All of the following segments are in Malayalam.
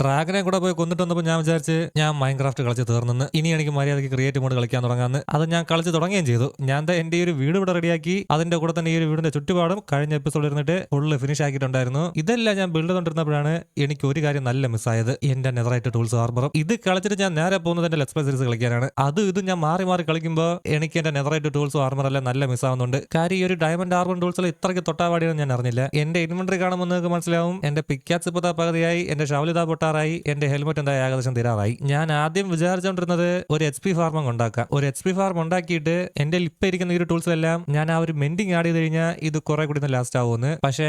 ഡ്രാഗനെ കൂടെ പോയി കൊന്നിട്ട് വന്നപ്പോൾ ഞാൻ വിചാരിച്ച് ഞാൻ മൈൻക്രാഫ്റ്റ് കളിച്ച് തീർന്നെന്ന്. ഇനി എനിക്ക് മര്യാദയ്ക്ക് ക്രിയേറ്റീവ് മോഡ് കളിക്കാൻ തുടങ്ങാന്ന്. അത് ഞാൻ കളിച്ച് തുടങ്ങുകയും ചെയ്തു. ഞാൻ ഈ ഒരു വീട് ഇവിടെ റെഡിയാക്കി അതിന്റെ കൂടെ തന്നെ ഈ ഒരു വീടിന്റെ ചുറ്റുപാടും കഴിഞ്ഞ എപ്പിസോഡ് ഇരുന്നിട്ട് ഫുള്ള് ഫിനിഷ് ആക്കിയിട്ടുണ്ടായിരുന്നു. ഇതെല്ലാം ഞാൻ ബിൽഡ് കൊണ്ടിരുന്നപ്പോഴാണ് എനിക്ക് ഒരു കാര്യം നല്ല മിസ്സായത് എന്റെ നെതറായിട്ട് ടൂൾസ് ആർമറും ഇത് കളിച്ചിട്ട് ഞാൻ നേരെ പോകുന്നത് എന്റെ ലെക്സ്പ്ലൈ സീരീസ് കളിക്കാനാണ്. അത് ഇത് ഞാൻ മാറി മാറി കളിക്കുമ്പോൾ എനിക്ക് എന്റെ നെതറായിട്ട് ടൂൾസ് ആർമർ എല്ലാം നല്ല മിസ്സാവുന്നുണ്ട് കാര്യം ഈ ഒരു ഡയമണ്ട് ആർമർ ടൂൾസിൽ ഇത്രയ്ക്ക് തൊട്ടാവാടിയെന്ന് ഞാൻ അറിഞ്ഞില്ല. എന്റെ ഇൻവെന്ററി കാണുമ്പോൾ നിങ്ങൾക്ക് മനസ്സിലാവും. എന്റെ പിക്കാസ് ഇപ്പോൾ പകുതിയായി. എന്റെ ഷവലിത പൊട്ടാറായി എന്റെ ഹെൽമെറ്റ് എന്താ ഏകദേശം തീരാറായി ഞാൻ ആദ്യം വിചാരിച്ചുകൊണ്ടിരുന്നത് ഒരു എച്ച് പി ഫാർമം ഉണ്ടാക്കാം ഒരു എച്ച് പി ഫാർം ഉണ്ടാക്കിയിട്ട് എന്റെ ലിപ്പ് ഇരിക്കുന്ന ഈ ഒരു ടൂൾസ് എല്ലാം ഞാൻ ആ ഒരു മെൻഡിങ് ആഡ് ചെയ്ത് കഴിഞ്ഞാൽ ഇത് കുറെ കൂടി ലാസ്റ്റ് ആവുമെന്ന്. പക്ഷേ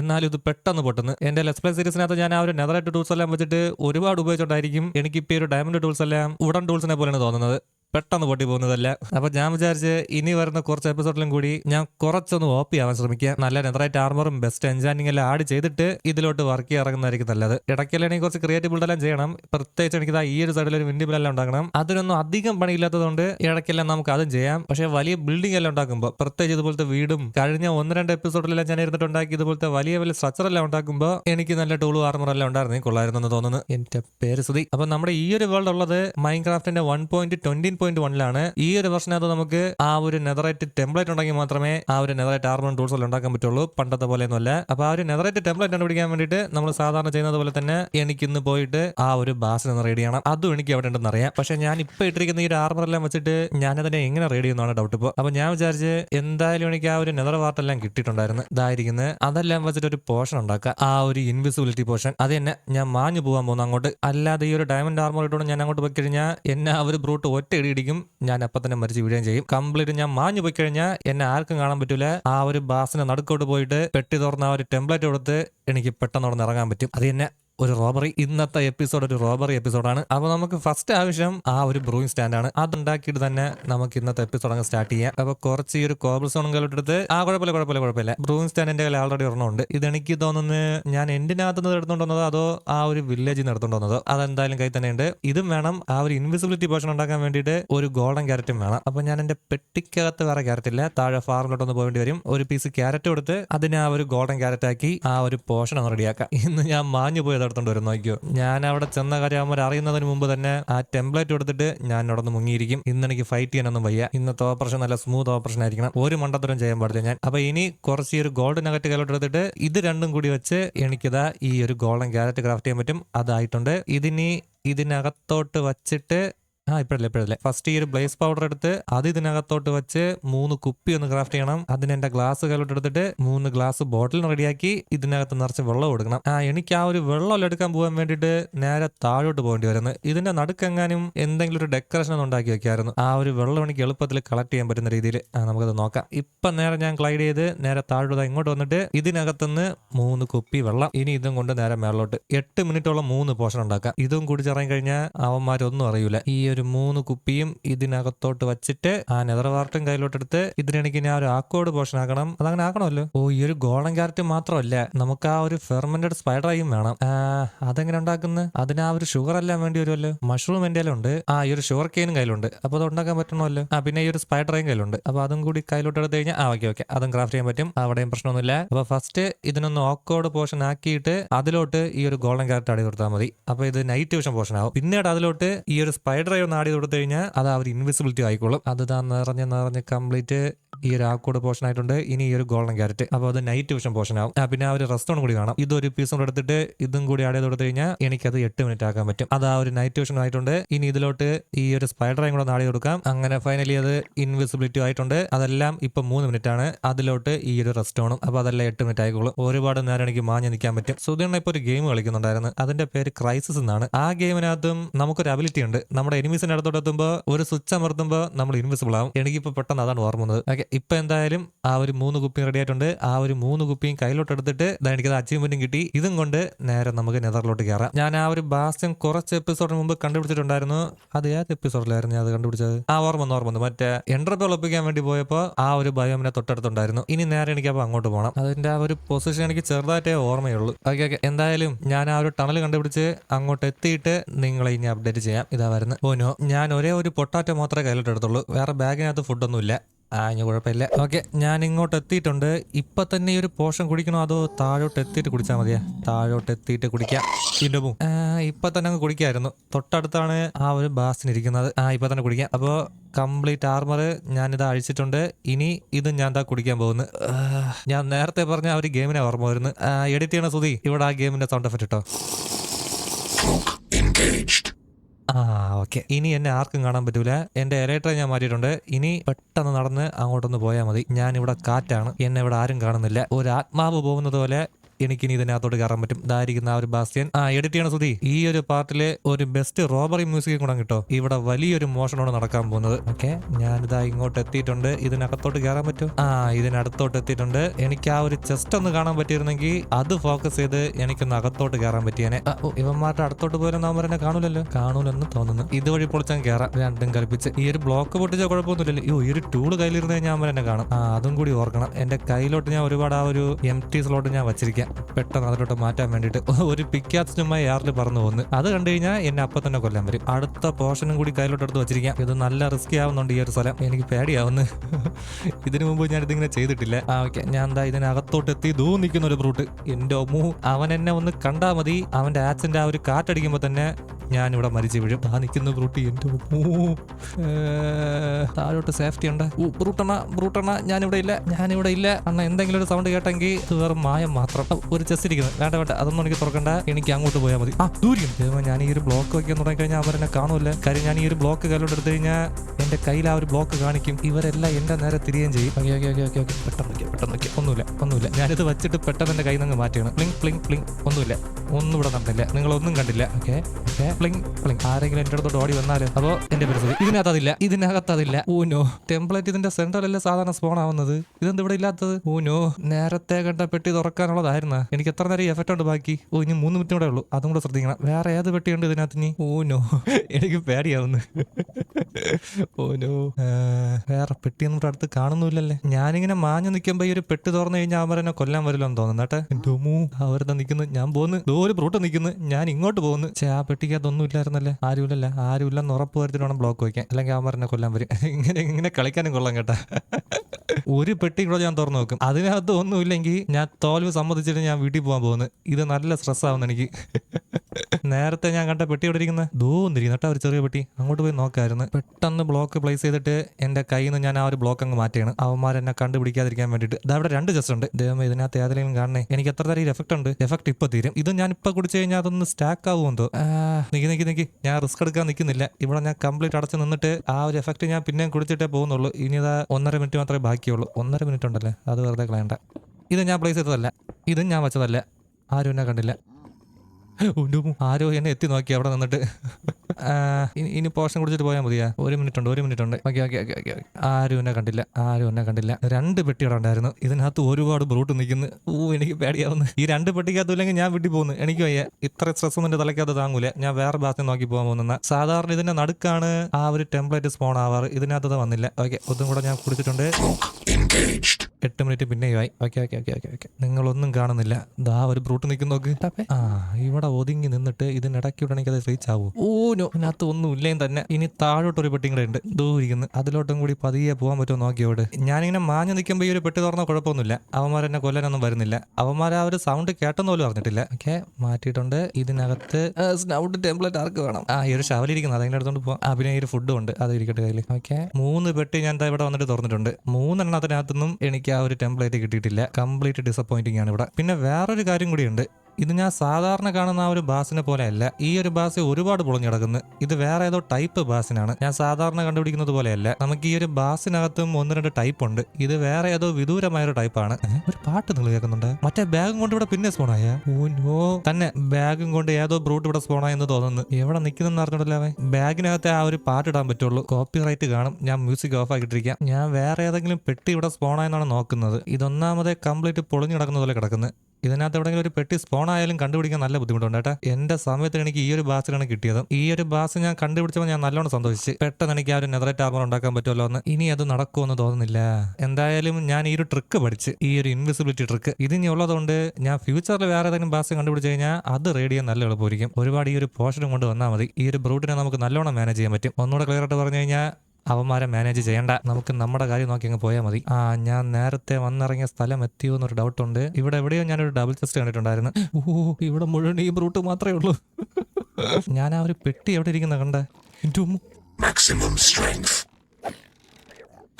എന്നാലും ഇത് പെട്ടെന്ന് പൊട്ടുന്നു. എന്റെ ലെസ് പ്ലേ സീരീസിനകത്ത് ഞാൻ ആ ഒരു നെതറായിട്ട് ടൂൾസ് എല്ലാം വെച്ചിട്ട് ഒരുപാട് ഉപയോഗിച്ചോണ്ടായിരിക്കും എനിക്ക് ഇപ്പൊ ഒരു ഡയമണ്ട് ടൂൾസ് എല്ലാം ഉടൻ ടൂൾസിനെ പോലെയാണ് തോന്നുന്നത്. പെട്ടെന്ന് പൊട്ടി പോകുന്നതല്ല. അപ്പൊ ഞാൻ വിചാരിച്ച് ഇനി വരുന്ന കുറച്ച് എപ്പിസോഡിലും കൂടി ഞാൻ കുറച്ചൊന്ന് ഓപ്പ് ചെയ്യാൻ ശ്രമിക്കാം നല്ല നെതറായിട്ട് ആർമറും ബെസ്റ്റ് എൻജാനിങ് എല്ലാം ആഡ് ചെയ്തിട്ട് ഇതിലോട്ട് വർക്ക് ചെയ്യാൻ ഇറങ്ങുന്നതായിരിക്കും നല്ലത്. ഇടയ്ക്കെല്ലാം എനിക്ക് കുറച്ച് ക്രിയേറ്റീവ് ബിൽഡ് എല്ലാം ചെയ്യണം. പ്രത്യേകിച്ച് എനിക്ക് ഈ ഒരു സൈഡിൽ ഒരു വിൻഡി എല്ലാം ഉണ്ടാക്കണം അതിനൊന്നും അധികം പണിയില്ലാത്തതുകൊണ്ട് ഇടയ്ക്കെല്ലാം നമുക്ക് അതും ചെയ്യാം. പക്ഷേ വലിയ ബിൽഡിംഗ് എല്ലാം ഉണ്ടാക്കുമ്പോൾ പ്രത്യേകിച്ച് ഇതുപോലത്തെ വീടും കഴിഞ്ഞ ഒന്ന് രണ്ട് എപ്പിസോഡിലെല്ലാം ഞാൻ ഇരുന്നിട്ട് ഇതുപോലത്തെ വലിയ വലിയ സ്ട്രക്ചർ എല്ലാം ഉണ്ടാക്കുമ്പോൾ എനിക്ക് നല്ല ടൂളും ആർമർ എല്ലാം ഉണ്ടായിരുന്നു കൊള്ളായിരുന്നു എന്ന് തോന്നുന്നു. എന്റെ പേര് സുധി അപ്പൊ നമ്മുടെ ഈ ഒരു വേൾഡ് ഉള്ളത് മൈൻക്രാഫ്റ്റിന്റെ വൺ പോയിന്റ് ട്വന്റി പോയിന്റ് വണ്ണിലാണ് ഈ ഒരു വെർഷനകത്ത് നമുക്ക് ആ ഒരു നെതറൈറ്റ് ടെംപ്ലേറ്റ് ഉണ്ടെങ്കിൽ മാത്രമേ ആ ഒരു നെതറൈറ്റ് ആർമൺ ടൂൾസ് എല്ലാം ഉണ്ടാക്കാൻ പറ്റുള്ളൂ. പണ്ടത്തെ പോലെ ഒന്നുമല്ല അപ്പൊ ആ ഒരു നെതറൈറ്റ് ടെംപ്ലേറ്റ് കണ്ടുപിടിക്കാൻ വേണ്ടിയിട്ട് നമ്മൾ സാധാരണ ചെയ്യുന്നത് പോലെ തന്നെ എനിക്ക് ഇന്ന് പോയിട്ട് ആ ഒരു ബാസിൽ നിന്ന് റെഡി ചെയ്യണം. അതും എനിക്ക് അവിടെ ഉണ്ടെന്ന് അറിയാം. പക്ഷെ ഞാൻ ഇപ്പൊ ഇട്ടിരിക്കുന്ന ഈ ഒരു ആർമർ എല്ലാം വെച്ചിട്ട് ഞാൻ അതിനെ എങ്ങനെ റെഡി ചെയ്യുന്നതാണ് ഡൗട്ട് ഇപ്പോൾ അപ്പൊ ഞാൻ വിചാരിച്ച് എന്തായാലും എനിക്ക് ആ ഒരു നെതർ വാർട്ടെല്ലാം കിട്ടിയിട്ടുണ്ടായിരുന്നു. ഇതായിരിക്കുന്നത് അതെല്ലാം വെച്ചിട്ട് ഒരു പോഷൻ ഉണ്ടാക്കുക. ആ ഒരു ഇൻവിസിബിലിറ്റി പോഷൻ അത് തന്നെ ഞാൻ മാഞ്ഞു പോകാൻ പോകുന്നു അങ്ങോട്ട്. അല്ലാതെ ഈ ഒരു ഡയമണ്ട് ആർമർ ഇട്ടുകൊണ്ട് ഞാൻ അങ്ങോട്ട് പോയി കഴിഞ്ഞാൽ എന്നെ ആ ഒരു ബ്രൂട്ട് ഒറ്റ ഇടിയിടിക്കും ഞാൻ അപ്പം തന്നെ മരിച്ച് വീഴുകയും ചെയ്യും. കംപ്ലീറ്റ് ഞാൻ മാഞ്ഞു പോയി കഴിഞ്ഞാൽ എന്നെ ആർക്കും കാണാൻ പറ്റൂല. ആ ഒരു ബാസിനെ നടുക്കോട്ട് പോയിട്ട് പെട്ടി തുറന്ന ആ ഒരു ടെംപ്ലേറ്റ് കൊടുത്ത് എനിക്ക് പെട്ടെന്ന് അവിടെ ഇറങ്ങാൻ പറ്റും. അത് തന്നെ ഒരു റോബറി ഇന്നത്തെ എപ്പിസോഡ് ഒരു റോബറി എപ്പിസോഡാണ് അപ്പോൾ നമുക്ക് ഫസ്റ്റ് ആവശ്യം ആ ഒരു ബ്രൂയിങ് സ്റ്റാൻഡാണ് അതുണ്ടാക്കിയിട്ട് തന്നെ നമുക്ക് ഇന്നത്തെ എപ്പിസോഡ് അങ്ങ് സ്റ്റാർട്ട് ചെയ്യാം. അപ്പോൾ കുറച്ച് ഈ ഒരു കോബിൾ സോണും കലോട്ടെടുത്ത് ആ കുഴപ്പമില്ല കുഴപ്പമില്ല കുഴപ്പമില്ല. ബ്രൂയിങ് സ്റ്റാൻഡ് എന്റെ കയ്യിൽ ആൾറെഡി ഒരെണ്ണമുണ്ട് ഇത് എനിക്ക് തോന്നുന്നത് ഞാൻ എന്തിനകത്ത് നിന്ന് എടുത്തോണ്ട് അതോ ആ ഒരു വില്ലേജിൽ നിന്ന് എടുത്തോണ്ട് അതെന്തായാലും കൈ തന്നെ ഉണ്ട്. ഇതും വേണം. ആ ഒരു ഇൻവിസിബിലിറ്റി പോർഷൻ ഉണ്ടാക്കാൻ വേണ്ടിയിട്ട് ഒരു ഗോൾഡൻ ക്യാരറ്റും വേണം. അപ്പോൾ ഞാൻ എന്റെ പെട്ടിക്കകത്ത് വേറെ ക്യാരറ്റ് ഇല്ല. താഴെ ഫാർമിലോട്ടൊന്ന് പോകേണ്ടി വരും. ഒരു പീസ് ക്യാരറ്റ് കൊടുത്ത് അതിനെ ആ ഒരു ഗോൾഡൻ ക്യാരറ്റ് ആക്കി ആ ഒരു പോർഷൻ റെഡിയാക്കാം ഇന്ന് ഞാൻ മാഞ്ഞു പോയി എടുത്തോണ്ട് വരും നോക്കിയോ ഞാൻ അവിടെ ചെന്ന കാര്യം അവന്മാർ അറിയുന്നതിന് മുമ്പ് തന്നെ ആ ടെംപ്ലേറ്റ് കൊടുത്തിട്ട് ഞാൻ അവിടെ നിന്ന് മുങ്ങിയിരിക്കും. ഇന്ന് എനിക്ക് ഫൈറ്റ് ചെയ്യാനൊന്നും വയ്യ. ഇന്നത്തെ ഓപ്പറേഷൻ നല്ല സ്മൂത്ത് ഓപ്പറേഷൻ ആയിരിക്കണം. ഒരു മണ്ടത്തരം ചെയ്യാൻ പാടില്ല ഞാൻ. അപ്പൊ ഇനി കുറച്ച് ഒരു ഗോൾഡ് നഗറ്റ് കലോട്ട് എടുത്തിട്ട് ഇത് രണ്ടും കൂടി വെച്ച് എനിക്കിതാ ഈ ഒരു ഗോൾഡൻ ക്യാരറ്റ് ക്രാഫ്റ്റ് ചെയ്യാൻ പറ്റും. അതായിട്ടുണ്ട്. ഇതിനി ഇതിനകത്തോട്ട് വച്ചിട്ട് ആ ഇപ്പഴല്ലേ ഇപ്പഴല്ലേ. ഫസ്റ്റ് ഈ ഒരു ബ്ലേസ് പൗഡർ എടുത്ത് അത് ഇതിനകത്തോട്ട് വെച്ച് മൂന്ന് കുപ്പി ഒന്ന് ക്രാഫ്റ്റ് ചെയ്യണം. അതിന് എന്റെ ഗ്ലാസ് കലോട്ട് എടുത്തിട്ട് മൂന്ന് ഗ്ലാസ് ബോട്ടിൽ റെഡിയാക്കി ഇതിനകത്ത് നിറച്ച് വെള്ളം കൊടുക്കണം. ആ എനിക്ക് ആ ഒരു വെള്ളം എടുക്കാൻ പോകാൻ വേണ്ടിയിട്ട് നേരെ താഴോട്ട് പോകേണ്ടി വരുന്നത് ഇതിന്റെ നടുക്കെങ്ങാനും എന്തെങ്കിലും ഒരു ഡെക്കറേഷൻ ഒന്ന് ഉണ്ടാക്കി വെക്കായിരുന്നു. ആ ഒരു വെള്ളം എനിക്ക് എളുപ്പത്തിൽ കളക്ട് ചെയ്യാൻ പറ്റുന്ന രീതിയിൽ നമുക്കത് നോക്കാം. ഇപ്പൊ നേരെ ഞാൻ ക്ലൈഡ് ചെയ്ത് നേരെ താഴോട്ട് ഇങ്ങോട്ട് വന്നിട്ട് ഇതിനകത്തുനിന്ന് മൂന്ന് കുപ്പി വെള്ളം ഇനി ഇതും കൊണ്ട് നേരെ മേളിലോട്ട്. എട്ട് മിനിറ്റോളം മൂന്ന് പോഷൻ ഉണ്ടാക്കാം. ഇതും കൂടി കുടിച്ചിറങ്ങി കഴിഞ്ഞാൽ അവന്മാരൊന്നും അറിയൂല. ഈ ഒരു മൂന്ന് കുപ്പിയും ഇതിനകത്തോട്ട് വെച്ചിട്ട് ആ നെതർ വാർട്ടും കയ്യിലോട്ട് എടുത്ത് ഇതിനെനിക്ക് ഇനി ഒരു ആക്കോട് പോർഷൻ ആക്കണം. അതങ്ങനെ ആക്കണമല്ലോ. ഓ ഈ ഒരു ഗോൾഡൻ ക്യാരറ്റ് മാത്രമല്ല നമുക്ക് ആ ഒരു ഫെർമെന്റഡ് സ്പൈഡറായും വേണം. അതെങ്ങനെ ഉണ്ടാക്കുന്നത് അതിന് ആ ഒരു ഷുഗർ എല്ലാം വേണ്ടി വരുമല്ലോ. മഷ്റൂം എന്റെ ഉണ്ട് ആ ഈ ഒരു ഷുഗർ കെയിനും കയ്യിലുണ്ട്. അപ്പോൾ അത് ഉണ്ടാക്കാൻ പറ്റണമല്ലോ. ആ പിന്നെ ഈ ഒരു സ്പൈഡർ സ്പൈഡറയും കയ്യിലുണ്ട്. അപ്പോൾ അതും കൂടി കയ്യിലോട്ട് എടുത്ത് കഴിഞ്ഞാൽ ആ ഓക്കെ ഓക്കെ അതും ക്രാഫ്റ്റ് ചെയ്യാൻ പറ്റും. അവിടെയും പ്രശ്നമൊന്നുമില്ല. അപ്പോൾ ഫസ്റ്റ് ഇതിനൊന്ന് ഓക്കോഡ് പോർഷൻ ആക്കിയിട്ട് അതിലോട്ട് ഈ ഒരു ഗോൾഡൻ ക്യാരറ്റ് അടി കൊടുത്താൽ മതി. അപ്പൊ ഇത് നൈറ്റ് വിഷൻ പോർഷൻ ആവും. പിന്നീട് അതിലോട്ട് ഈ ഒരു സ്പൈഡർ ഒന്ന് ആടി കൊടുത്തു കഴിഞ്ഞാൽ അത് അവർ ഇൻവിസിബിലിറ്റി ആയിക്കോളും. അത് താ നിറഞ്ഞ് നിറഞ്ഞ് കംപ്ലീറ്റ് ഈ ഒരു ആക്കോട് പോർഷൻ ആയിട്ടുണ്ട്. ഇനി ഈ ഒരു ഗോൾഡൻ ക്യാരറ്റ് അപ്പോൾ അത് നൈറ്റ് വിഷൻ പോർഷൻ ആവും. പിന്നെ ആ ഒരു റെസ്റ്റോൺ കൂടി കാണാം. ഇതൊരു പീസ് കൂടെ എടുത്തിട്ട് ഇതും കൂടി ആഡ് ചെയ്ത് കൊടുത്തു കഴിഞ്ഞാൽ എനിക്കത് എട്ട് മിനിറ്റ് ആക്കാൻ പറ്റും. അത് ആ ഒരു നൈറ്റ് വിഷൻ ആയിട്ടുണ്ട്. ഇനി ഇതിലോട്ട് ഈ ഒരു സ്പൈഡറേയും കൂടെ ചെയ്ത് കൊടുക്കാം. അങ്ങനെ ഫൈനലി അത് ഇൻവിസിബിലിറ്റി ആയിട്ടുണ്ട്. അതെല്ലാം ഇപ്പൊ മൂന്ന് മിനിറ്റ് ആണ്. അതിലോട്ട് ഈ ഒരു റെസ്റ്റോണും അപ്പൊ അതെല്ലാം എട്ട് മിനിറ്റ് ആയിക്കോളും. ഒരുപാട് നേരം എനിക്ക് മാഞ്ഞ് നിൽക്കാൻ പറ്റും. സുധീർണ ഇപ്പോൾ ഒരു ഗെയിം കളിക്കുന്നുണ്ടായിരുന്നു. അതിന്റെ പേര് ക്രൈസിസ് എന്നാണ്. ആ ഗെയിമിനകത്തും നമുക്കൊരു അബിലിറ്റി ഉണ്ട്. നമ്മുടെ എനിമീസിന്റെ അടുത്തോട്ട് എത്തുമ്പോൾ ഒരു സ്വിച്ച് അമർത്തുമ്പോൾ നമ്മൾ ഇൻവിസിബിൾ ആവും. എനിക്കിപ്പോൾ പെട്ടെന്ന് അതാണ് ഓർമ്മുന്നത് ഓക്കെ ഇപ്പൊ എന്തായാലും ആ ഒരു മൂന്ന് കുപ്പിയും റെഡി ആയിട്ടുണ്ട്. ആ ഒരു മൂന്ന് കുപ്പിയും കയ്യിലോട്ട് എടുത്തിട്ട് ഇതാ എനിക്കത് അച്ചീവ്മെന്റും കിട്ടി. ഇതും കൊണ്ട് നേരെ നമുക്ക് നെതറിലോട്ട് കയറാം. ഞാൻ ആ ഒരു ബാസ്യം കുറച്ച് എപ്പിസോഡിന് മുമ്പ് കണ്ടുപിടിച്ചിട്ടുണ്ടായിരുന്നു. അത് ഏത് എപ്പിസോഡിലായിരുന്നു ഞാൻ അത് കണ്ടുപിടിച്ചത്? ആ ഓർമ്മ ഓർമ്മ. മറ്റേ എൻട്രപ്പ് ഒളിപ്പിക്കാൻ വേണ്ടി പോയപ്പോൾ ആ ഒരു ഭയമിനെ തൊട്ടടുത്തുണ്ടായിരുന്നു. ഇനി നേരെ എനിക്ക് അപ്പോൾ അങ്ങോട്ട് പോകണം അതിന്റെ ആ ഒരു പൊസിഷൻ എനിക്ക് ചെറുതായിട്ടേ ഓർമ്മയുള്ളൂ. Okay okay. എന്തായാലും ഞാൻ ആ ഒരു ടണൽ കണ്ടുപിടിച്ച് അങ്ങോട്ട് എത്തിയിട്ട് നിങ്ങളെ ഇനി അപ്ഡേറ്റ് ചെയ്യാം. ഇതാ വരുന്നത്. ഓനോ ഞാൻ ഒരേ ഒരു പൊട്ടാറ്റോ മാത്രമേ കയ്യിലോട്ട് എടുത്തുള്ളൂ വേറെ ബാഗിനകത്ത് ഫുഡൊന്നുമില്ല ആ ഇനി കുഴപ്പമില്ല. ഓക്കെ ഞാൻ ഇങ്ങോട്ട് എത്തിയിട്ടുണ്ട് ഇപ്പൊ തന്നെ ഈ ഒരു പോഷൻ കുടിക്കണോ അതോ താഴോട്ട് എത്തിയിട്ട് കുടിച്ചാൽ മതിയാ? താഴോട്ട് എത്തിയിട്ട് കുടിക്കാം ഇതിന്റെ മുമ്പ്. ഇപ്പൊ തന്നെ അങ്ങ് കുടിക്കായിരുന്നു. തൊട്ടടുത്താണ് ആ ഒരു ബാസിന് ഇരിക്കുന്നത്. ആ ഇപ്പൊ തന്നെ കുടിക്കാം. അപ്പോൾ കംപ്ലീറ്റ് ആർമർ ഞാനിത് അഴിച്ചിട്ടുണ്ട്. ഇനി ഇത് ഞാൻ താ കുടിക്കാൻ പോകുന്നു. ഞാൻ നേരത്തെ പറഞ്ഞ ആ ഒരു ഗെയിമിനെ ഓർമ്മ വരുന്നു എഡിറ്റ് ചെയ്യണ സുതി ഇവിടെ ആ ഗെയിമിന്റെ സൗണ്ട് എഫക്റ്റ് കേട്ടോ ഓക്കെ. ഇനി എന്നെ ആർക്കും കാണാൻ പറ്റൂല. എന്റെ എലക്ട്ര ഞാൻ മാറ്റിയിട്ടുണ്ട്. ഇനി പെട്ടെന്ന് നടന്ന് അങ്ങോട്ടൊന്ന് പോയാൽ മതി. ഞാൻ ഇവിടെ കാറ്റാണ്. എന്നെ ഇവിടെ ആരും കാണുന്നില്ല. ഒരു ആത്മാവ് പോകുന്നത് പോലെ എനിക്കിനി ഇതിനകത്തോട്ട് കയറാൻ പറ്റും. ഇതായിരിക്കുന്ന ആ ഒരു ബാസ്റ്റിയൻ. ആ എഡിറ്റ് ചെയ്യണ സുധി ഈ ഒരു പാർട്ടിലെ ഒരു ബെസ്റ്റ് റോബറി മ്യൂസിക് കൂടെ കിട്ടോ? ഇവിടെ വലിയൊരു മോഷണമാണ് നടക്കാൻ പോകുന്നത്. ഓക്കെ ഞാനിതാ ഇങ്ങോട്ട് എത്തിയിട്ടുണ്ട്. ഇതിനകത്തോട്ട് കയറാൻ പറ്റും ആ ഇതിനടുത്തോട്ട് എത്തിയിട്ടുണ്ട്. എനിക്ക് ആ ഒരു ചെസ്റ്റ് ഒന്ന് കാണാൻ പറ്റിയിരുന്നെങ്കിൽ അത് ഫോക്കസ് ചെയ്ത് എനിക്കൊന്ന് അകത്തോട്ട് കയറാൻ പറ്റിയനെ. ഇവന്മാരുടെ അടുത്തോട്ട് പോയാലും നമ്മൾ എന്നെ കാണൂലല്ലോ? കാണൂലെന്ന് തോന്നുന്നു. ഇതുവഴി പൊളിച്ചാൽ കയറാം. രണ്ടും കൽപ്പിച്ച്. ഈ ഒരു ബ്ലോക്ക് പൊട്ടിച്ചാൽ കുഴപ്പമൊന്നുമില്ലല്ലോ. ഈ ഒരു ടൂൾ കയ്യിലിരുന്നേ ഞാൻ എന്നെ കാണും. ആ അതും കൂടി ഓർക്കണം. എന്റെ കയ്യിലോട്ട് ഞാൻ ഒരുപാട് ആ ഒരു എം ടി സ്ലോട്ട് ഞാൻ വച്ചിരിക്കാം. പെട്ടെന്ന് അതിലോട്ട് മാറ്റാൻ വേണ്ടിയിട്ട് ഒരു പിക്കാസ്റ്റുമായി ആറിൽ പറന്നു പോകുന്നു അത് കണ്ടു കഴിഞ്ഞാൽ എന്നെ അപ്പം തന്നെ കൊല്ലാൻ വരും. അടുത്ത പോർഷനും കൂടി കയ്യിലോട്ട് എടുത്ത് വെച്ചിരിക്കാം. ഇത് നല്ല റിസ്കി ആവുന്നുണ്ട് ഈ ഒരു സ്ഥലം. എനിക്ക് പേടിയാവുന്നു. ഇതിനു മുമ്പ് ഞാൻ ഇതിങ്ങനെ ചെയ്തിട്ടില്ല. ആ ഓക്കെ ഞാൻ എന്താ ഇതിനകത്തോട്ട് എത്തി. ദൂ നിൽക്കുന്ന ഒരു ബ്രൂട്ട് എന്റെ ഒമ്മു അവൻ എന്നെ ഒന്ന് കണ്ടാൽ മതി. അവന്റെ ആക്സിന്റെ ആ ഒരു കാറ്റടിക്കുമ്പോൾ തന്നെ ഞാൻ ഇവിടെ മരിച്ചു വീഴും. ആ നിൽക്കുന്ന ബ്രൂട്ടി എന്റെ താഴോട്ട് സേഫ്റ്റി ഉണ്ട്. ബ്രൂട്ടണ ബ്രൂട്ടണ ഞാനിവിടെ ഇല്ല ഞാനിവിടെ ഇല്ല. അണ്ണ എന്തെങ്കിലും ഒരു സൗണ്ട് കേട്ടെങ്കിൽ ഇത് വെറും മായം മാത്രം. ഒരു ചെസ് ഇരിക്കുന്നത് വേണ്ട വേണ്ട. അതൊന്നും എനിക്ക് തുറക്കണ്ട. എനിക്ക് അങ്ങോട്ട് പോയാൽ മതി. ആ ദൂരം ദൈവമേ, ഞാൻ ഈ ഒരു ബ്ലോക്ക് വയ്ക്കാൻ തുടങ്ങി കഴിഞ്ഞാൽ അവരെന്നെ കാണുമല്ലേ. കാര്യം ഞാൻ ഈ ഒരു ബ്ലോക്ക് കയ്യിലോട്ട് എടുത്തു കഴിഞ്ഞാൽ എന്റെ കയ്യിൽ ആ ഒരു ബ്ലോക്ക് കാണിക്കും. ഇവരെല്ലാം എന്റെ നേരെ തിരികെയും ചെയ്യും. Okay okay okay okay okay. പെട്ടെന്ന് വെക്കാം പെട്ടെന്ന് വെക്കാം ഒന്നുമില്ല ഒന്നുമില്ല. ഞാനിത് വെച്ചിട്ട് പെട്ടെന്ന് എന്റെ കയ്യിൽ നിന്ന് മാറ്റിയാണ് പ്ലിങ് പ്ലിങ് പ്ലിങ്. ഒന്നുമില്ല. ഒന്നും ഇവിടെ നടന്നില്ല. നിങ്ങളൊന്നും കണ്ടില്ല. Okay okay. പ്ലിങ് പ്ലിങ്. ആരെങ്കിലും എന്റെ അടുത്തോട്ട് ഓടി വന്നാലും അതോ എന്റെ പരിസ്ഥിതി. ഇതിനകത്ത് അതില്ല. ഇതിനകത്ത് അതില്ല. ഊനോ ടെംപ്ലേറ്റ് ഇതിന്റെ സെന്ററല്ലേ സാധാരണ സ്പോൺ ആവുന്നത്? ഇതെന്ത് ഇവിടെ ഇല്ലാത്തത്? ഊനോ നേരത്തെ കണ്ട പെട്ടി തുറക്കാനുള്ളതായിരുന്ന. എനിക്ക് എത്ര നേരം എഫക്റ്റ് ഉണ്ട് ബാക്കി? ഓ ഇനി മൂന്ന് മിനിറ്റ് കൂടെ ഉള്ളൂ. അതും കൂടെ ശ്രദ്ധിക്കണം. വേറെ ഏത് പെട്ടിയുണ്ട് ഇതിനകത്ത് ഇനി? നോ. എനിക്ക് പേടിയാവുന്നു. Oh no. വേറെ പെട്ടിയൊന്നും ഇവിടെ അടുത്ത് കാണുന്നില്ലല്ലേ ഞാനിങ്ങനെ മാഞ്ഞു നിൽക്കുമ്പോ ഈ ഒരു പെട്ടി തുറന്നു കഴിഞ്ഞാൽ അവർ എന്നെ കൊല്ലാൻ എന്ന് തോന്നുന്നു. കേട്ടെ ഡൊമു അവരെന്താ നിൽക്കുന്നു ഞാൻ പോകുന്നു ദോ ഒരു ബ്രൂട്ട് നിൽക്കുന്നു ഞാൻ ഇങ്ങോട്ട് പോകുന്നു ചേ ആ പെട്ടിക്ക് ഒന്നും ഇല്ലായിരുന്നല്ലേ? ആരുമില്ലല്ലേ? ആരുമില്ലെന്ന് ഉറപ്പ് വരുത്തിട്ട് വേണം ബ്ലോക്ക് വയ്ക്കാൻ അല്ലെങ്കിൽ അവരെന്നെ കൊല്ലാൻ വരും. ഇങ്ങനെ ഇങ്ങനെ കളിക്കാനും കൊള്ളാം കേട്ടാ. ഒരു പെട്ടി കൂടെ ഞാൻ തുറന്നു നോക്കും അതിനകത്ത് ഒന്നുമില്ലെങ്കിൽ ഞാൻ തോൽവ് സമ്മതിച്ചിട്ട് ഞാൻ വീട്ടിൽ പോകാൻ പോകുന്നത്. ഇത് നല്ല സ്ട്രെസ് ആവുന്നു എനിക്ക്. നേരത്തെ ഞാൻ കണ്ട പെട്ടി എവിടെ ഇരിക്കുന്നത് ദൂന്നിരിക്കുന്നു കേട്ടോ ഒരു ചെറിയ പെട്ടി. അങ്ങോട്ട് പോയി നോക്കായിരുന്നു. പെട്ടെന്ന് ബ്ലോക്ക് പ്ലേസ് ചെയ്തിട്ട് എന്റെ കയ്യിൽ നിന്ന് ഞാൻ ആ ഒരു ബ്ലോക്ക് അങ്ങ് മാറ്റിയാണ് അവന്മാർ എന്നെ കണ്ടുപിടിക്കാതിരിക്കാൻ വേണ്ടിയിട്ട്. അവിടെ രണ്ട് ജസ്റ്റ് ഉണ്ട്. ദൈവം ഇതിനകത്ത് ഏതെങ്കിലും കാണണേ. എനിക്ക് എത്ര തരം എഫക്ട് ഉണ്ട്. എഫക്ട് ഇപ്പൊ തീരും. ഇത് ഞാൻ ഇപ്പൊ കുടിച്ചു കഴിഞ്ഞാൽ അതൊന്ന് സ്റ്റാക്ക് ആവുമെന്തോ നിക്ക് നിക്ക് നിക്ക്. ഞാൻ റിസ്ക് എടുക്കാൻ നിൽക്കുന്നില്ല ഇവിടെ ഞാൻ കംപ്ലീറ്റ് അടച്ച് നിന്നിട്ട് ആ ഒരു എഫക്ട് ഞാൻ പിന്നെയും കുടിച്ചിട്ടേ പോകുന്നുള്ളൂ. ഇനി ഇതാ ഒന്നര മിനിറ്റ് മാത്രമേ ബാക്കിയുള്ളൂ. ഒന്നര മിനിറ്റ് ഉണ്ടല്ലേ? അത് വെറുതെ കളയണ്ട. ഇത് ഞാൻ പ്ലേസ് ചെയ്തതല്ല. ഇതും ഞാൻ വെച്ചതല്ല. ആരും എന്നെ കണ്ടില്ല. ഉണ്ടു, ആരോ എന്നെ എത്തി നോക്കി അവിടെ നിന്നിട്ട്. ഇനി- പോർഷൻ കുടിച്ചിട്ട് പോയാൽ മതിയാ. ഒരു മിനിറ്റ് ഉണ്ട് ഒരു മിനിറ്റ് ഉണ്ട് ഓക്കെ ഓക്കെ ഓക്കെ ഓക്കെ. ആരും എന്നെ കണ്ടില്ല ആരും എന്നെ കണ്ടില്ല. രണ്ട് പെട്ടി അവിടെ ഉണ്ടായിരുന്നു ഇതിനകത്ത് ഒരുപാട് ബ്രൂട്ട് നിൽക്കുന്നു. ഓ എനിക്ക് പേടിയാവുന്നു. ഈ രണ്ട് പെട്ടിക്കകത്തും ഇല്ലെങ്കിൽ ഞാൻ വീട്ടിൽ പോകുന്നു. എനിക്ക് വയ്യ. ഇത്ര സ്ട്രെസ് ഒന്നും എന്റെ തലക്കകത്ത് താങ്ങൂല. ഞാൻ വേറെ ഭാഗത്ത് നോക്കി പോകാൻ പോകുന്ന സാധാരണ ഇതിന്റെ നടുക്കാണ് ആ ഒരു ടെംപ്ലേറ്റ് സ്പോൺ ആവാറ്. ഇതിനകത്ത് വന്നില്ല. ഓക്കെ ഒന്നും കൂടെ ഞാൻ കുടിച്ചിട്ടുണ്ട്. എട്ട് minute പിന്നെയുമായി okay okay okay okay okay. നിങ്ങളൊന്നും കാണുന്നില്ല. ദാ ഒരു ബ്രൂട്ട് നിൽക്കുന്ന നോക്ക്. ആ ഇവിടെ ഒതുങ്ങി നിന്നിട്ട് ഇതിനിടയ്ക്ക് ഇവിടെ അത് റീച്ച് ആവും. Oh no. ഇതിനകത്ത് ഒന്നും ഇല്ലേം തന്നെ. ഇനി താഴോട്ട് ഒരു പെട്ടിയും കൂടെ ഉണ്ട് ദൂരിക്കുന്നു അതിലോട്ടും കൂടി പതിയെ പോകാൻ പറ്റുമോ നോക്കിയോട് ഞാനിങ്ങനെ മാഞ്ഞു നിൽക്കുമ്പോൾ ഈ ഒരു പെട്ടി തുറന്ന കുഴപ്പമൊന്നുമില്ല. അവന്മാരെന്നെ കൊല്ലാനൊന്നും വരുന്നില്ല. അവന്മാർ ആ ഒരു സൗണ്ട് കേട്ടെന്ന് പോലും അറിഞ്ഞിട്ടില്ല. ഓക്കെ മാറ്റിയിട്ടുണ്ട്. ഇതിനകത്ത് സ്നൗട്ട് ടെംപ്ലേറ്റ് ആർക്ക് വേണം? ആ ഈ ഒരു ഷവലിരിക്കുന്നത് അതിന്റെ അടുത്തോണ്ട് പോവാം. ആ പിന്നെ ഈ ഒരു ഫുഡും ഉണ്ട്. അത് ഇരിക്കട്ടെ കയ്യിൽ ഓക്കെ. മൂന്ന് പെട്ടി ഞാൻ ഇവിടെ വന്നിട്ട് തുറന്നിട്ടുണ്ട്. മൂന്നെണ്ണത്തിനകത്തുനിന്നും എനിക്ക് ആ ഒരു ടെംപ്ലേറ്റ് കിട്ടിയിട്ടില്ല. കംപ്ലീറ്റ് ഡിസപ്പോയിന്റിംഗ് ആണ് ഇവിടെ. പിന്നെ വേറൊരു കാര്യം കൂടിയുണ്ട്. ഇത് ഞാൻ സാധാരണ കാണുന്ന ആ ഒരു ബാസിനെ പോലെയല്ല. ഈ ഒരു ബാസ് ഒരുപാട് പൊളഞ്ഞു കിടക്കുന്നു. ഇത് വേറെ ഏതോ ടൈപ്പ് ബാസിനാണ്. ഞാൻ സാധാരണ കണ്ടുപിടിക്കുന്നത് പോലെയല്ല. നമുക്ക് ഈ ഒരു ബാസിനകത്തും ഒന്ന് രണ്ട് ടൈപ്പ് ഉണ്ട്. ഇത് വേറെ ഏതോ വിദൂരമായ ഒരു ടൈപ്പാണ് ഒരു പാട്ട് നിങ്ങൾ കേൾക്കുന്നുണ്ട്? മറ്റേ ബാഗും കൊണ്ട് ഇവിടെ പിന്നെ സ്പോണായ തന്നെ ബാഗും കൊണ്ട് ഏതോ ബ്രൂട്ട് ഇവിടെ സ്പോണായെന്ന് തോന്നുന്നു. എവിടെ നിൽക്കുന്നെന്ന് അറിഞ്ഞിട്ടില്ല അവൻ? ബാഗിനകത്തെ ആ ഒരു പാട്ട് ഇടാൻ പറ്റുള്ളൂ. കോപ്പി റൈറ്റ് കാണും. ഞാൻ മ്യൂസിക് ഓഫ് ആക്കിയിട്ടിരിക്കാം. ഞാൻ വേറെ ഏതെങ്കിലും പെട്ടി ഇവിടെ സ്പോണായെന്നാണ് നോക്കുന്നത്. ഇതൊന്നാമതേ കംപ്ലീറ്റ് പൊളിഞ്ഞു കിടക്കുന്ന പോലെ കിടക്കുന്നത് ഇതിനകത്ത് എവിടെയെങ്കിലും ഒരു പെട്ടി സ്പോൺ ആയാലും കണ്ടുപിടിക്കാൻ നല്ല ബുദ്ധിമുട്ടുണ്ട് കേട്ടോ. എന്റെ സമയത്തിന് എനിക്ക് ഈ ഒരു ബാസിലാണ് കിട്ടിയത്. ഈ ഒരു ബാസ് ഞാൻ കണ്ടുപിടിച്ചപ്പോൾ ഞാൻ നല്ലോണം സന്തോഷിച്ച്. പെട്ടെന്ന് എനിക്ക് ആ ഒരു നെതറേറ്റ് ആർമർ ഉണ്ടാക്കാൻ പറ്റുമല്ലോ എന്ന്. ഇനി അത് നടക്കുമെന്ന് തോന്നുന്നില്ല. എന്തായാലും ഞാൻ ഈ ഒരു ട്രിക്ക് പഠിച്ച് ഈ ഒരു ഇൻവിസിബിലിറ്റി ട്രിക്ക് ഇതിനി ഉള്ളതുകൊണ്ട് ഞാൻ ഫ്യൂച്ചറിൽ വേറെ ഏതെങ്കിലും ബാസ് കണ്ടുപിടിച്ച് കഴിഞ്ഞാൽ അത് റേഡ് ചെയ്യാൻ നല്ല എളുപ്പമായിരിക്കും. ഒരുപാട് ഈ ഒരു പോഷനും കൊണ്ട് വന്നാൽ മതി. ഈ ഒരു ബ്രൂട്ടിനെ നമുക്ക് നല്ലോണം മാനേജ് ചെയ്യാൻ പറ്റും. ഒന്നുകൂടെ ക്ലിയർ ആയിട്ട് പറഞ്ഞു കഴിഞ്ഞാൽ അവന്മാരെ മാനേജ് ചെയ്യണ്ട. നമുക്ക് നമ്മുടെ കാര്യം നോക്കി അങ്ങ് പോയാൽ മതി. ആ ഞാൻ നേരത്തെ വന്നിറങ്ങിയ സ്ഥലം എത്തിയോ എന്നൊരു ഡൗട്ട് ഉണ്ട്. ഇവിടെ എവിടെയോ ഞാനൊരു ഡബിൾ ചെസ്റ്റ് കണ്ടിട്ടുണ്ടായിരുന്നു. ഓ ഇവിടെ മുഴുവൻ ഈ റൂട്ട് മാത്രമേ ഉള്ളൂ. ഞാൻ ആ ഒരു പെട്ടി എവിടെ ഇരിക്കുന്ന കണ്ടേ? Maximum strength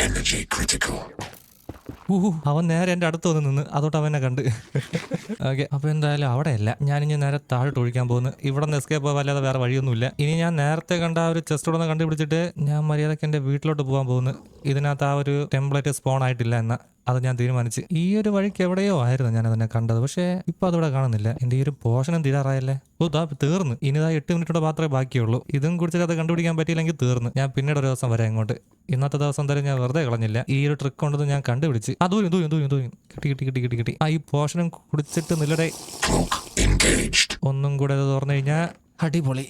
energy strength. Energy critical. ഊ, അവൻ നേരെ എന്റെ അടുത്ത് വന്ന് നിന്ന്. അതോട്ട് അവനെ കണ്ട്. ഓക്കെ അപ്പോൾ എന്തായാലും അവിടെ അല്ല ഞാൻ ഇനി നേരെ താഴോട്ട് ഒഴിക്കാൻ പോകുന്നു. ഇവിടെ നിന്ന് എസ്കേപ്പ് അല്ലാതെ വേറെ വഴിയൊന്നുമില്ല. ഇനി ഞാൻ നേരത്തെ കണ്ട ആ ഒരു ചെസ്റ്റ് ഒന്ന് കണ്ടുപിടിച്ചിട്ട് ഞാൻ മര്യാദയ്ക്ക് എന്റെ വീട്ടിലോട്ട് പോകാൻ പോകുന്നു. ഇതിനകത്ത് ആ ഒരു ടെംപ്ലേറ്റ് സ്പോൺ ആയിട്ടില്ല എന്ന. അത് ഞാൻ തീരുമാനിച്ച്. ഈ ഒരു വഴിക്ക് എവിടെയോ ആയിരുന്നു ഞാൻ അതിനെ കണ്ടത്. പക്ഷേ ഇപ്പൊ അതിവിടെ കാണുന്നില്ല. എന്റെ ഈ ഒരു പോഷണം തീരാറായല്ലേ? ഓ ദാ തീർന്നു. ഇനി ഇതാ എട്ട് മിനിറ്റോടെ മാത്രമേ ബാക്കിയുള്ളൂ. ഇതും കുടിച്ചിട്ട് അത് കണ്ടുപിടിക്കാൻ പറ്റിയില്ലെങ്കിൽ തീർന്നു. ഞാൻ പിന്നീട് ഒരു ദിവസം വരാം ഇങ്ങോട്ട്. ഇന്നത്തെ ദിവസം എന്തായാലും ഞാൻ വെറുതെ കളഞ്ഞില്ല. ഈ ഒരു ട്രിക്ക് കൊണ്ടത് ഞാൻ കണ്ടുപിടിച്ച്. ദൂരം ദൂരം ദൂരം ദൂരം. കിട്ടി കിട്ടി കിട്ടി കിട്ടി കിട്ടി. ആ ഈ പോഷണം കുടിച്ചിട്ട് നിലടെ ഒന്നും കൂടെ അത് തുറന്നു കഴിഞ്ഞാൽ അടിപൊളി.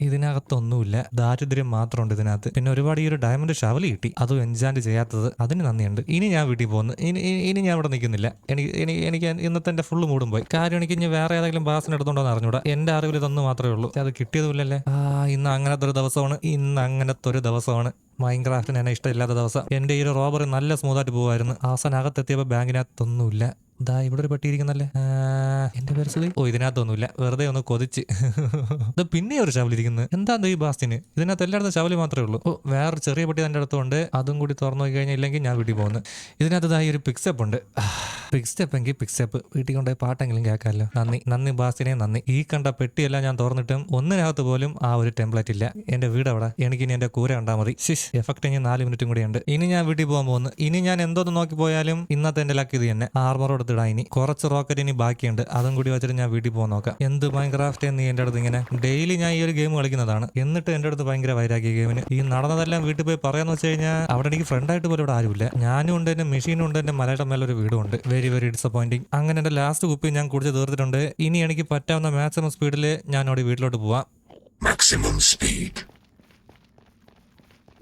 ഇതിനകത്തൊന്നുമില്ല. ദാരിദ്ര്യം മാത്രമുണ്ട് ഇതിനകത്ത്. പിന്നെ ഒരുപാട് ഈ ഒരു ഡയമണ്ട് ഷവൽ കിട്ടി. അതും എൻജാൻഡ് ചെയ്യാത്തത് അതിന് നന്ദിയുണ്ട്. ഇനി ഞാൻ വീട്ടിൽ പോകുന്നു. ഇനി ഇനി- ഞാൻ ഇവിടെ നിൽക്കുന്നില്ല. എനിക്ക് എനിക്ക് ഇന്നത്തെ എന്റെ ഫുള്ള് മൂടും പോയി. കാര്യം എനിക്ക് ഇനി വേറെ ഏതെങ്കിലും ബാസിന് എടുത്തോണ്ടോ എന്ന് അറിഞ്ഞൂടാ. എന്റെ അറിവിൽ ഇതൊന്നും മാത്രമേ ഉള്ളൂ. അത് കിട്ടിയതുമില്ലല്ലേ? ആ ഇന്ന് അങ്ങനത്തെ ഒരു ദിവസമാണ്. ഇന്ന് അങ്ങനത്തെ ഒരു ദിവസമാണ്. മൈൻക്രാഫ്റ്റിന് എന്നെ ഇഷ്ടമില്ലാത്ത ദിവസം. എന്റെ ഈ ഒരു റോബറി നല്ല സ്മൂത്തായിട്ട് പോകുമായിരുന്നു അവസാനകത്തെത്തിയപ്പോൾ ബാങ്കിനകത്തൊന്നുമില്ല ദാ ഇവിടെ ഒരു പെട്ടി ഇരിക്കുന്നല്ലേ? ആ, എന്റെ പേര് സുധി ഓ ഇതിനകത്തൊന്നുമില്ല. വെറുതെ ഒന്ന് കൊതിച്ച്. പിന്നെ ഒരു ചവലിരിക്കുന്നത് എന്താ ഈ ബാസ്റ്റിന്? ഇതിനകത്ത് എല്ലായിടത്തും ചവലി മാത്രമേ ഉള്ളൂ. ഓ വേറെ ചെറിയ പട്ടി എന്റെ അടുത്തുണ്ട്. അതും കൂടി തുറന്നു നോക്കി കഴിഞ്ഞാൽ ഇല്ലെങ്കിൽ ഞാൻ വീട്ടിൽ പോകുന്നു. ഇതിനകത്ത് ഇതാ ഈ ഒരു പിക്സപ്പ് ഉണ്ട്. പിക്സപ്പ് എങ്കിൽ പിക്സപ്പ് വീട്ടിൽ കൊണ്ടുപോയി പാട്ടെങ്കിലും കേൾക്കാമല്ലോ. നന്ദി. നന്ദി ബാസിനെ നന്ദി. ഈ കണ്ട പെട്ടിയെല്ലാം ഞാൻ തുറന്നിട്ടും ഒന്നിനകത്ത് പോലും ആ ഒരു ടെംപ്ലേറ്റ് ഇല്ല. എന്റെ വീട് അവിടെ. എനിക്ക് ഇനി എന്റെ കൂര ഉണ്ടാ മതി. ശിഷ് എഫക്ട് ഇനി നാല് മിനിറ്റും കൂടി ഉണ്ട്. ഇനി ഞാൻ വീട്ടിൽ പോകാൻ പോകുന്നു. ഇനി ഞാൻ എന്തോന്ന് നോക്കി പോയാലും ഇന്നത്തെ എന്റെ ലക്ക് ഇത് തന്നെ. ആർമർ എടുത്തിടാം ഇനി. കുറച്ച് റോക്കറ്റ് ഇനി ബാക്കിയുണ്ട്. അതും കൂടി വെച്ചിട്ട് ഞാൻ വീട്ടിൽ പോകാൻ നോക്കാം. എന്ത് മൈൻക്രാഫ്റ്റ് നീ എന്റെ അടുത്ത് ഇങ്ങനെ? ഡെയിലി ഞാൻ ഈ ഒരു ഗെയിം കളിക്കുന്നതാണ്. എന്നിട്ട് എന്റെ അടുത്ത് ഭയങ്കര വൈരാഗ്യ ഗെയിമിന് ഈ നടന്നതെല്ലാം വീട്ടിൽ പോയി പറയാന്ന് വെച്ച് കഴിഞ്ഞാൽ അവിടെ എനിക്ക് ഫ്രണ്ടായിട്ട് പോലും ഇവിടെ ആരുമില്ല. ഞാനും ഉണ്ട് എന്റെ മെഷീനും ഉണ്ട് എന്റെ മലയുടെ മേലെ ഒരു വീടും ഉണ്ട്. വെരി വെരി ഡിസപ്പോയിന്റിങ് അങ്ങനെ എന്റെ ലാസ്റ്റ് കുപ്പി ഞാൻ കുടിച്ച് തീർത്തിട്ടുണ്ട്. ഇനി എനിക്ക് പറ്റാവുന്ന മാക്സിമം സ്പീഡിൽ ഞാൻ അവിടെ വീട്ടിലോട്ട് പോവാം. Maximum speed.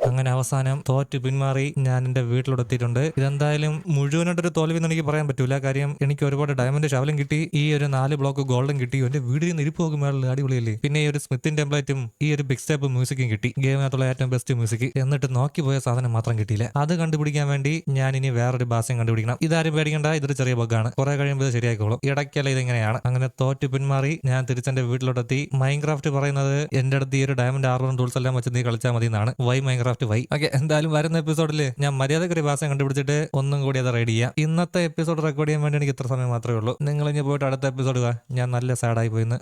അങ്ങനെ അവസാനം തോറ്റ് പിന്മാറി ഞാൻ എന്റെ വീട്ടിലോട്ട് എത്തിയിട്ടുണ്ട്. ഇതെന്തായാലും മുഴുവനായിട്ടൊരു തോൽവി എന്ന് എനിക്ക് പറയാൻ പറ്റൂല. കാര്യം എനിക്ക് ഒരുപാട് ഡയമണ്ട് ശവലം കിട്ടി. ഈ ഒരു നാല് ബ്ലോക്ക് ഗോൾഡൻ കിട്ടി. എന്റെ വീടിൽ നിന്ന് ഇരിപ്പ് മേളിൽ അടിപൊളിയല്ലേ? പിന്നെ ഈ ഒരു സ്മിത്തിൻ ടെംപ്ലേറ്റും ഈ ഒരു ബിഗ് സ്റ്റെപ്പ് മ്യൂസിക്കും കിട്ടി. ഗെയിമിനകത്തുള്ള ഏറ്റവും ബെസ്റ്റ് മ്യൂസിക് എന്നിട്ട് നോക്കി പോയ സാധനം മാത്രം കിട്ടിയില്ല. അത് കണ്ടുപിടിക്കാൻ വേണ്ടി ഞാൻ ഇനി വേറൊരു ബാസ്യം കണ്ടുപിടിക്കണം. ഇതാരും പേടിക്കണ്ട. ഇതൊരു ചെറിയ ബഗ്ഗാണ് കുറെ കഴിയുമ്പോൾ ഇത് ശരിയായിക്കോളും. ഇടയ്ക്കല്ല ഇതെങ്ങനെയാണ്. അങ്ങനെ തോറ്റ് പിന്മാറി ഞാൻ തിരിച്ചെന്റെ വീട്ടിലോട്ടെത്തി മൈൻക്രാഫ്റ്റ് പറയുന്നത് എന്റെ അടുത്ത് ഈ ഒരു ഡയമണ്ട് ആർബൺ ടൂൾസ് എല്ലാം വെച്ച് നീ കളിച്ചാൽ മതി എന്നാണ് വൈ മൈൻക്രാഫ്റ്റ് വൈ. ഓക്കെ എന്തായാലും വരുന്ന എപ്പിസോഡിൽ ഞാൻ മര്യാദയ്ക്ക് ഒരു ഭാഷ കണ്ടുപിടിച്ചിട്ട് ഒന്നും കൂടി അത് റെഡി ചെയ്യാം. ഇന്നത്തെ എപ്പിസോഡ് റെക്കോർഡ് ചെയ്യാൻ വേണ്ടി എനിക്ക് ഇത്ര സമയം മാത്രമേ ഉള്ളൂ. നിങ്ങൾ ഇനി പോയിട്ട് അടുത്ത എപ്പിസോഡ് ഞാൻ നല്ല സാഡായി പോയിന്ന്.